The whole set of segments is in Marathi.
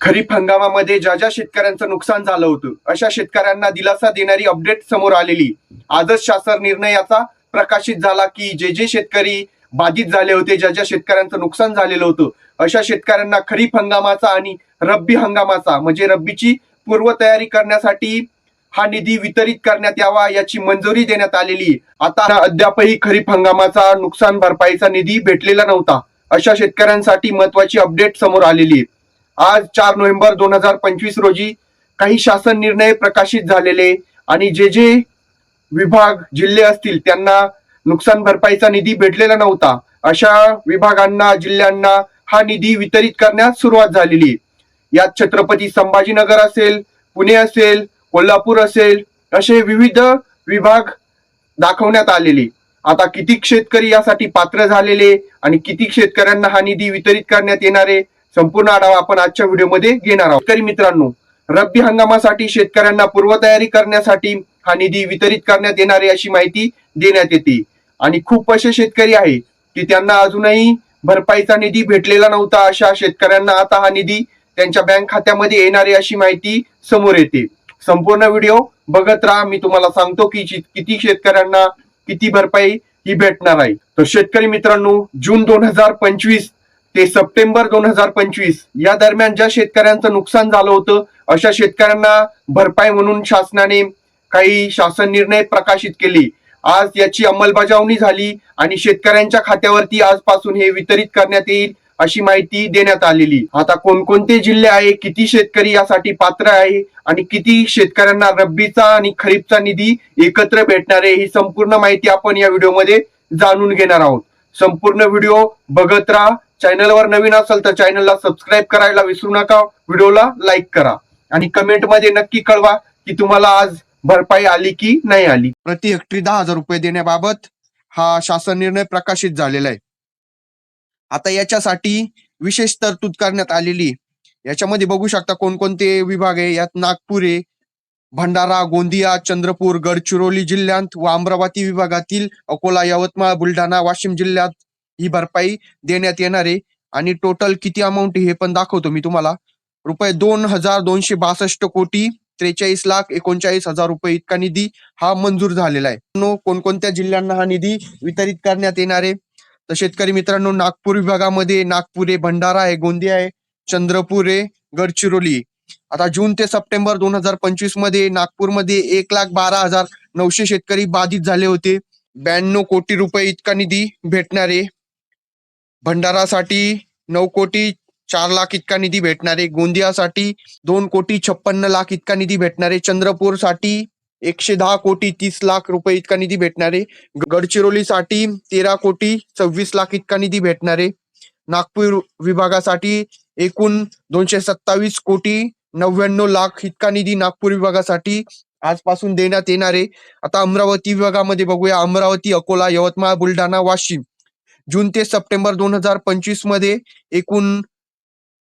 खरीप हंगामामध्ये ज्या ज्या शेतकऱ्यांचं नुकसान झालं होतं अशा शेतकऱ्यांना दिलासा देणारी अपडेट समोर आलेली आजच शासन निर्णयाचा प्रकाशित झाला की जे जे शेतकरी बाधित झाले होते ज्या ज्या शेतकऱ्यांचं नुकसान झालेलं होतं अशा शेतकऱ्यांना खरीप हंगामाचा आणि रब्बी हंगामाचा म्हणजे रब्बीची पूर्वतयारी करण्यासाठी हा निधी वितरित करण्यात यावा याची मंजुरी देण्यात आलेली आहे. आता अद्यापही खरीप हंगामाचा नुकसान भरपाईचा निधी भेटलेला नव्हता अशा शेतकऱ्यांसाठी महत्वाची अपडेट समोर आलेली आहे आज चार नोव्हेंबर दोन हजार पंचवीस रोजी काही शासन निर्णय प्रकाशित झालेले आणि जे जे विभाग जिल्हे असतील त्यांना नुकसान भरपाईचा निधी भेटलेला नव्हता अशा विभागांना जिल्ह्यांना हा निधी वितरित करण्यास सुरुवात झालेली आहे. यात छत्रपती संभाजीनगर असेल पुणे असेल कोल्हापूर असेल असे विविध विभाग दाखवण्यात आलेले. आता किती शेतकरी यासाठी पात्र झालेले आणि किती शेतकऱ्यांना हा निधी वितरित करण्यात येणारे संपूर्ण आढावा आपण आजच्या व्हिडिओमध्ये घेणार आहोत. शेतकरी मित्रांनो रब्बी हंगामासाठी शेतकऱ्यांना पूर्वतयारी करण्यासाठी हा निधी वितरित करण्यात येणारे अशी माहिती देण्यात येते. आणि खूप असे शेतकरी आहे की त्यांना अजूनही भरपाईचा निधी भेटलेला नव्हता अशा शेतकऱ्यांना आता हा निधी त्यांच्या बँक खात्यामध्ये येणारे अशी माहिती समोर येते. संपूर्ण व्हिडिओ बघत राहा. मी तुम्हाला सांगतो की किती शेतकऱ्यांना किती भरपाई ही भेटणार आहे. तर शेतकरी मित्रांनो जून दोन हजार पंचवीस ते सप्टेंबर दोन हजार पंचवीस. या दरम्यान ज्या शेतकऱ्यांचं नुकसान झालं होतं अशा शेतकऱ्यांना भरपाई म्हणून शासनाने काही शासन निर्णय प्रकाशित केले. आज याची अंमलबजावणी झाली आणि शेतकऱ्यांच्या खात्यावरती आजपासून हे वितरित करण्यात येईल अशी माहिती देण्यात आलेली. आता कोणकोणते जिल्हे आहे किती शेतकरी यासाठी पात्र आहे आणि किती शेतकऱ्यांना रब्बीचा आणि खरीपचा निधी एकत्र भेटणार आहे ही संपूर्ण माहिती आपण या व्हिडिओमध्ये जाणून घेणार आहोत. संपूर्ण व्हिडिओ बघत राहा चॅनलवर नवीन असेल तर चॅनलला सबस्क्राईब करायला विसरू नका. व्हिडिओला लाईक करा. आणि कमेंटमध्ये नक्की कळवा की तुम्हाला आज भरपाई आली की नाही आली. प्रति हेक्टरी दहा हजार रुपये देण्याबाबत हा शासन निर्णय प्रकाशित झालेला आहे. आता याच्यासाठी विशेष तरतूद करण्यात आलेली आहे. याच्यामध्ये बघू शकता कोणकोणते विभाग आहे. यात नागपूर आहे भंडारा गोंदिया चंद्रपूर गडचिरोली जिल्ह्यात व अमरावती विभागातील अकोला यवतमाळ बुलढाणा वाशिम जिल्ह्यात ही भरपाई देण्यात येणार आहे. आणि टोटल किती अमाऊंट हे पण दाखवतो मी तुम्हाला. रुपये दोन हजार दोनशे बासष्ट कोटी त्रेचाळीस लाख एकोणचाळीस हजार रुपये इतका निधी हा मंजूर झालेला आहे. कोणकोणत्या जिल्ह्यांना हा निधी वितरित करण्यात येणार आहे? तर शेतकरी मित्रांनो नागपूर विभागामध्ये नागपूर आहे भंडारा आहे गोंदिया आहे चंद्रपूर आहे गडचिरोली आता जून ते सप्टेंबर दोन हजार पंचवीसमध्ये नागपूरमध्ये एक लाख बारा हजार नऊशे शेतकरी बाधित झाले होते. ब्याण्णव कोटी रुपये इतका निधी भेटणार आहे. भंडारासाठी नऊ कोटी चार लाख इतका निधी भेटणार आहे गोंदियासाठी दोन कोटी छप्पन्न लाख इतका निधी भेटणार आहे चंद्रपूरसाठी एकशे दहा कोटी तीस लाख रुपये इतका निधी भेटणार आहे गडचिरोलीसाठी तेरा कोटी सव्वीस लाख इतका निधी भेटणार आहे नागपूर विभागासाठी एकूण दोनशे सत्तावीस कोटी नव्याण्णव लाख इतका निधी नागपूर विभागासाठी आजपासून देण्यात येणार आहे. आता अमरावती विभागामध्ये बघूया. अमरावती अकोला यवतमाळ बुलढाणा वाशिम. जून ते सप्टेंबर दोन हजार पंचवीसमध्ये एकूण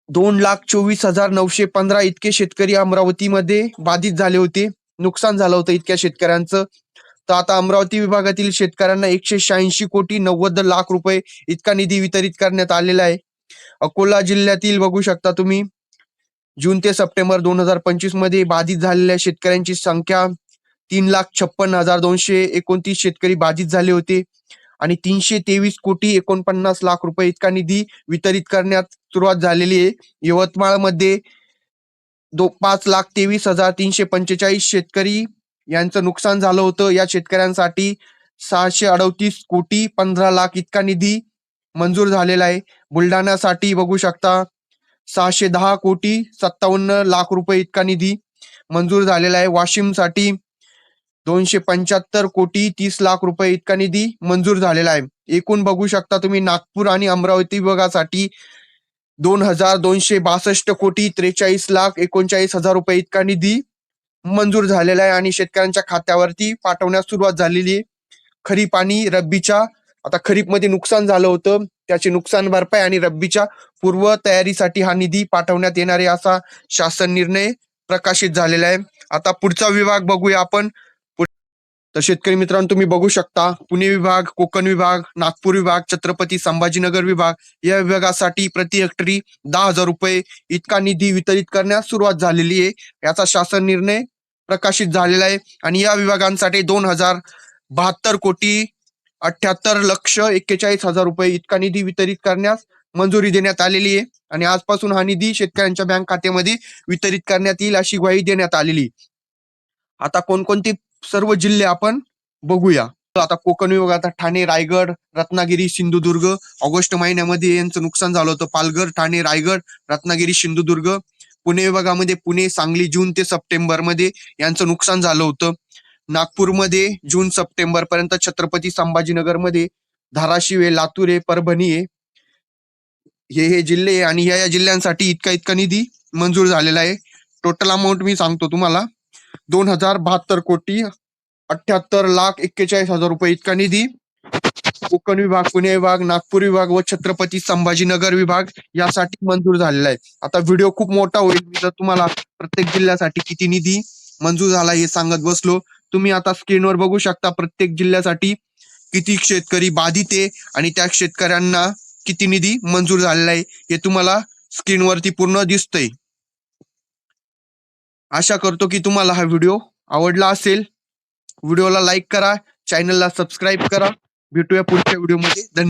दोन लाख चोवीस हजार नऊशे पंधरा इतके शेतकरी अमरावतीमध्ये बाधित झाले होते. नुकसान झालं होतं इतक्या शेतकऱ्यांचं. तर आता अमरावती विभागातील शेतकऱ्यांना एकशे शहाऐंशी कोटी नव्वद लाख रुपये इतका निधी वितरित करण्यात आलेला आहे. अकोला जिल्ह्यातील बघू शकता तुम्ही. जून ते सप्टेंबर दोन हजार पंचवीसमध्ये बाधित झालेल्या शेतकऱ्यांची संख्या तीन लाख छप्पन हजार दोनशे एकोणतीस शेतकरी बाधित झाले होते. आणि तीनशे तेवीस कोटी एकोणपन्नास लाख रुपये इतका निधी वितरित करण्यात सुरुवात झालेली आहे. यवतमाळमध्ये दो पाच लाख तेवीस हजार तीनशे पंचेचाळीस शेतकरी यांचं नुकसान झालं होतं. या शेतकऱ्यांसाठी सहाशे अडतीस कोटी पंधरा लाख इतका निधी मंजूर झालेला आहे. बुलढाण्यासाठी बघू शकता सहाशे दहा कोटी सत्तावन्न लाख रुपये इतका निधी मंजूर झालेला आहे. वाशिमसाठी दोनशे पंच्याहत्तर कोटी तीस लाख रुपये इतका निधी मंजूर झालेला आहे. एकूण बघू शकता तुम्ही नागपूर आणि अमरावती विभागासाठी दोन हजार दोनशे बासष्ट कोटी त्रेचाळीस लाख एकोणचाळीस हजार रुपये इतका निधी मंजूर झालेला आहे आणि शेतकऱ्यांच्या खात्यावरती पाठवण्यास सुरुवात झालेली आहे. खरीप आणि रब्बीच्या आता खरीपमध्ये नुकसान झालं होतं त्याची नुकसान भरपाई आणि रब्बीच्या पूर्व तयारीसाठी हा निधी पाठवण्यात येणार आहे असा शासन निर्णय प्रकाशित झालेला आहे. आता पुढचा विभाग बघूया आपण. तर शेतकरी मित्रांनो तुम्ही बघू शकता पुणे विभाग कोकण विभाग नागपूर विभाग छत्रपती संभाजीनगर विभाग या विभागासाठी प्रति हेक्टरी दहा हजार रुपये इतका निधी वितरित करण्यास सुरुवात झालेली आहे. याचा शासन निर्णय प्रकाशित झालेला आहे आणि या विभागांसाठी दोन हजार बहात्तर कोटी अठ्याहत्तर लक्ष एक्केचाळीस हजार रुपये इतका निधी वितरित करण्यास मंजुरी देण्यात आलेली आहे आणि आजपासून हा निधी शेतकऱ्यांच्या बँक खात्यामध्ये वितरित करण्यात येईल अशी ग्वाही देण्यात आलेली आता कोणकोणती सर्व जिल्हे आपण बघूया. आता कोकण विभागात ठाणे रायगड रत्नागिरी सिंधुदुर्ग ऑगस्ट महिन्यामध्ये यांचं नुकसान झालं होतं. पालघर ठाणे रायगड रत्नागिरी सिंधुदुर्ग पुणे विभागामध्ये पुणे सांगली जून ते सप्टेंबरमध्ये यांचं नुकसान झालं होतं. नागपूरमध्ये जून सप्टेंबर पर्यंत छत्रपती संभाजीनगरमध्ये धाराशिव आहे लातूर आहे परभणी आहे. हे हे जिल्हे आहे आणि या या जिल्ह्यांसाठी इतका इतका निधी मंजूर झालेला आहे. टोटल अमाऊंट मी सांगतो तुम्हाला. दोन हजार बहात्तर कोटी अठ्याहत्तर लाख एक्केचाळीस हजार रुपये इतका निधी. कोकण विभाग पुणे विभाग नागपूर विभाग व छत्रपती संभाजीनगर विभाग यासाठी मंजूर झालेला आहे. आता व्हिडिओ खूप मोठा होईल. मी जर तुम्हाला प्रत्येक जिल्ह्यासाठी किती निधी मंजूर झाला हे सांगत बसलो तुम्ही आता स्क्रीनवर बघू शकता प्रत्येक जिल्ह्यासाठी किती शेतकरी बाधित आहे आणि त्या शेतकऱ्यांना किती निधी मंजूर झालेला आहे हे तुम्हाला स्क्रीनवरती पूर्ण दिसतंय. आशा करतो की तुम्हाला हा व्हिडिओ आवडला असेल. व्हिडिओला लाईक करा चॅनलला सबस्क्राईब करा. भेटूया पुढच्या व्हिडिओमध्ये धन्यवाद.